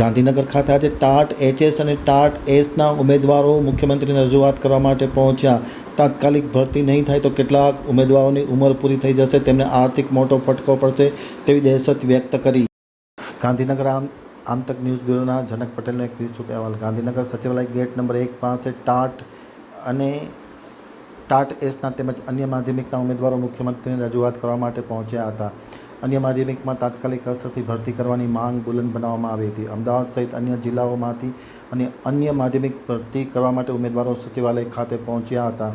ગાંધીનગર ખાતે આજે TAT HS અને ટાટ એસના ઉમેદવારો મુખ્યમંત્રીને રજૂઆત કરવા માટે પહોંચ્યા. તાત્કાલિક ભરતી નહીં થાય તો કેટલાક ઉમેદવારોની ઉંમર પૂરી થઈ જશે, તેમને આર્થિક મોટો ફટકો પડશે તેવી દહેશત વ્યક્ત કરી. ગાંધીનગર આમ, આમતક ન્યૂઝ બ્યુરોના જનક પટેલનો એક વિસ્તૃત અહેવાલ. ગાંધીનગર સચિવાલય ગેટ નંબર એક પાસે ટાટ અને ટાટ એસના તેમજ અન્ય માધ્યમિકના ઉમેદવારો મુખ્યમંત્રીને રજૂઆત કરવા માટે પહોંચ્યા હતા. અન્ય માધ્યમિકમાં તાત્કાલિક અસરથી ભરતી કરવાની માંગ બુલંદ બનાવવામાં આવી હતી. અમદાવાદ સહિત અન્ય જિલ્લાઓમાંથી અને અન્ય માધ્યમિક ભરતી કરવા માટે ઉમેદવારો સચિવાલય ખાતે પહોંચ્યા હતા.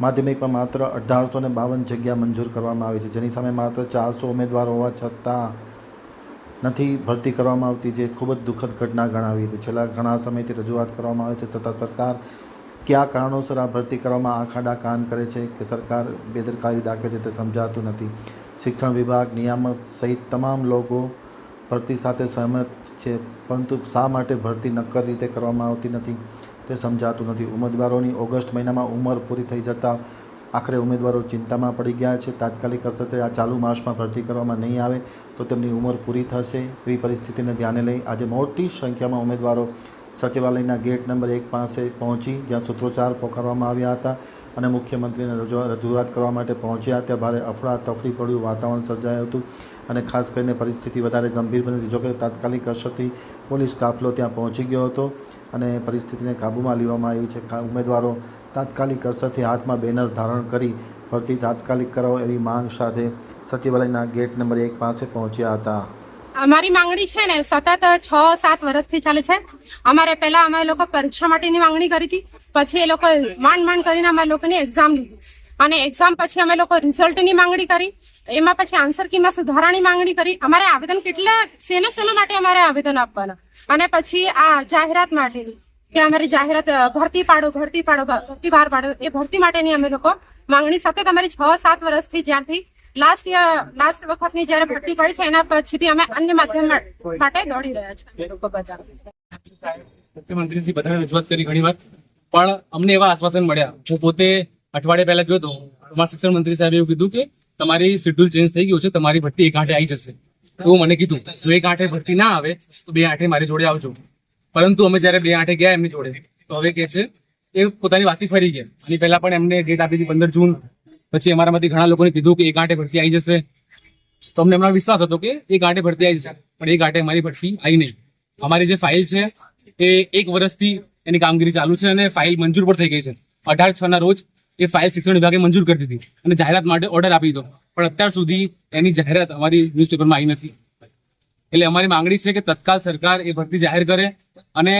માધ્યમિકમાં માત્ર અઢારસો ને બાવન જગ્યા મંજૂર કરવામાં આવી છે, જેની સામે માત્ર ચારસો ઉમેદવારો હોવા છતાં નથી ભરતી કરવામાં આવતી, જે ખૂબ જ દુઃખદ ઘટના ગણાવી હતી. છેલ્લા ઘણા સમયથી રજૂઆત કરવામાં આવે છે, છતાં સરકાર કયા કારણોસર આ ભરતી કરવામાં આખાડા કાન કરે છે કે સરકાર બેદરકારી દાખવે છે તે સમજાતું નથી. શિક્ષણ વિભાગ, નિયામક સહિત તમામ લોકો ભરતી સાથે સહમત છે, પરંતુ શા માટે ભરતી નક્કર રીતે કરવામાં આવતી નથી તે સમજાતું નથી. ઉમેદવારોની ઓગસ્ટ મહિનામાં ઉંમર પૂરી થઈ જતાં આખરે ઉમેદવારો ચિંતામાં પડી ગયા છે. તાત્કાલિક અસરથી આ ચાલુ માર્ચમાં ભરતી કરવામાં નહીં આવે તો તેમની ઉંમર પૂરી થશે. એવી પરિસ્થિતિને ધ્યાને લઈ આજે મોટી સંખ્યામાં ઉમેદવારો સચિવાલયના ગેટ નંબર એક પાસે પહોંચી જ્યાં સૂત્રોચ્ચાર પોકારવામાં આવ્યા હતા અને મુખ્યમંત્રીને રજૂઆત કરવા માટે પહોંચ્યા ત્યાં ભારે અફડાતફડી પડ્યું, વાતાવરણ સર્જાયું હતું અને ખાસ કરીને પરિસ્થિતિ વધારે ગંભીર બની હતી. જોકે તાત્કાલિક અસરથી પોલીસ કાફલો ત્યાં પહોંચી ગયો હતો અને પરિસ્થિતિને કાબૂમાં લેવામાં આવી છે. ઉમેદવારો તાત્કાલિક અસરથી હાથમાં બેનર ધારણ કરી ભરતી તાત્કાલિક કરાવો એવી માંગ સાથે સચિવાલયના ગેટ નંબર એક પાસે પહોંચ્યા હતા. અમારી માંગણી છે ને, સતત છ, સાત વર્ષથી ચાલે છે. અમારે પહેલા અમે લોકો પરીક્ષા માટેની માંગણી કરી હતી. પછી એ લોકો માંડ માંડ કરીને અમે લોકોની એક્ઝામ લીધી. અને એક્ઝામ પછી અમે લોકો રિઝલ્ટની માંગણી કરી. એમાં પછી આન્સર કીમાં સુધારાની માંગણી કરી. અમારે આવેદન કેટલા સેના સેના માટે અમારે આવેદન આપવાના? અને પછી આ જાહેરાત માટેની, કે અમારી જાહેરાત ભરતી પાડો ભરતી પાડો, ભરતી બહાર પાડો, એ ભરતી માટેની અમે લોકો માંગણી સતત અમારી છ, સાત વર્ષથી જ્યારથી લાસ્ટ યર લાસ્ટ વખતની જ્યારે ભરતી પડી છે, એના પછીથી અમે અન્ય માધ્યમ માટે દોડી રહ્યા છે મુખ્યમંત્રીશ્રી બધાને રજૂઆત કરી ઘણી વાર. પણ અમને એવા આશ્વાસન મળ્યા. હું પોતે અઠવાડિયા પહેલા ગયો હતો અમારા શિક્ષણ મંત્રી સાહેબે એવું કીધું કે તમારી શેડ્યુલ ચેન્જ થઈ ગયું છે, તમારી ભરતી એક આઠે આવી જશે. એવું મને કીધું. જો એક આઠે ભરતી ના આવે, તો બે આઠે મારી જોડે આવજો. પરંતુ અમે જ્યારે બે આઠે ગયા એમની જોડે, તો હવે કે છે એ પોતાની વાતથી ફરી ગયા. અને પહેલા પણ એમને ડેટ આપી હતી પંદર જૂન. પછી અમારામાંથી ઘણા લોકોને કીધું કે એક આંટે ભરતી આવી જશે. તમને એમનો વિશ્વાસ હતો કે એક આંટે ભરતી આવી જશે, પણ એક આંટે અમારી ભરતી આવી નહીં. અમારી જે ફાઇલ છે, એ એક વર્ષથી એની કામગીરી ચાલુ છે અને ફાઇલ મંજૂર પણ થઈ ગઈ છે. અઢાર છ ના રોજ એ ફાઇલ શિક્ષણ વિભાગે મંજૂર કરી દીધી. અને જાહેરાત માટે ઓર્ડર આપી દીધો. પણ અત્યાર સુધી એની જાહેરાત અમારી ન્યૂઝપેપરમાં આવી નથી. એટલે અમારી માંગણી છે કે તત્કાલ સરકાર એ ભરતી જાહેર કરે અને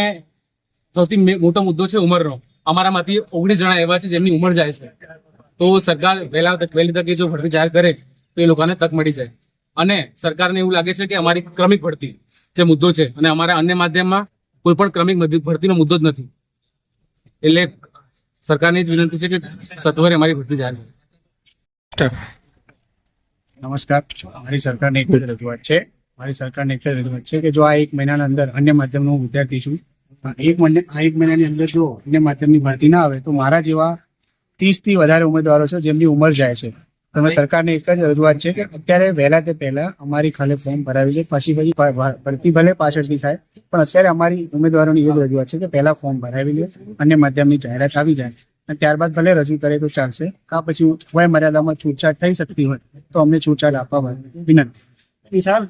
સૌથી મોટો મુદ્દો છે ઉંમરનો. અમારામાંથી ઓગણીસ જણા એવા છે જેમની ઉંમર જાય છે. તો સરકાર વહેલા તક વહેલી તકે જો ભરતી જાહેર કરે, તો એ લોકોને તક મળી જાય. અને સરકારને એવું લાગે છે કે અમારી ક્રમિક ભરતી જે મુદ્દો છે અને અમારા અન્ય માધ્યમમાં કોઈ પણ ક્રમિક ભરતીનો મુદ્દો જ નથી. એટલે સરકારની જ વિનંતી છે કે સત્વરે અમારી ભરતી જાહેર કરે. નમસ્કાર. મારી સરકારને એક જ રજૂઆત છે. મારી સરકારને એક જ રજૂઆત છે કે જો આ એક મહિનાના અંદર અન્ય માધ્યમનો હું વિદ્યાર્થી છું એક મહિને આ એક મહિનાની અંદર જો અન્ય માધ્યમની ભરતી ના આવે, તો મારા જેવા ત્રીસથી વધારે ઉમેદવારો છે જેમની ઉંમર જાય છે. તમે સરકારને એક જ રજૂઆત છે કે અત્યારે વહેલા તે પહેલા અમારી ખાલે ફોર્મ ભરાવી દે પછી પછી ભરતી ભલે પાછળથી થાય પણ અત્યારે અમારી ઉમેદવારોની એ જ રજૂઆત છે કે પહેલા ફોર્મ ભરાવી લે અને માધ્યમની જાહેરાત આવી જાય. અને ત્યારબાદ ભલે રજૂ કરે તો ચાલશે કા પછી વય મર્યાદામાં છૂટછાટ થઈ શકતી હોય તો અમને છૂટછાટ આપવા વિનંતી. વિશાલ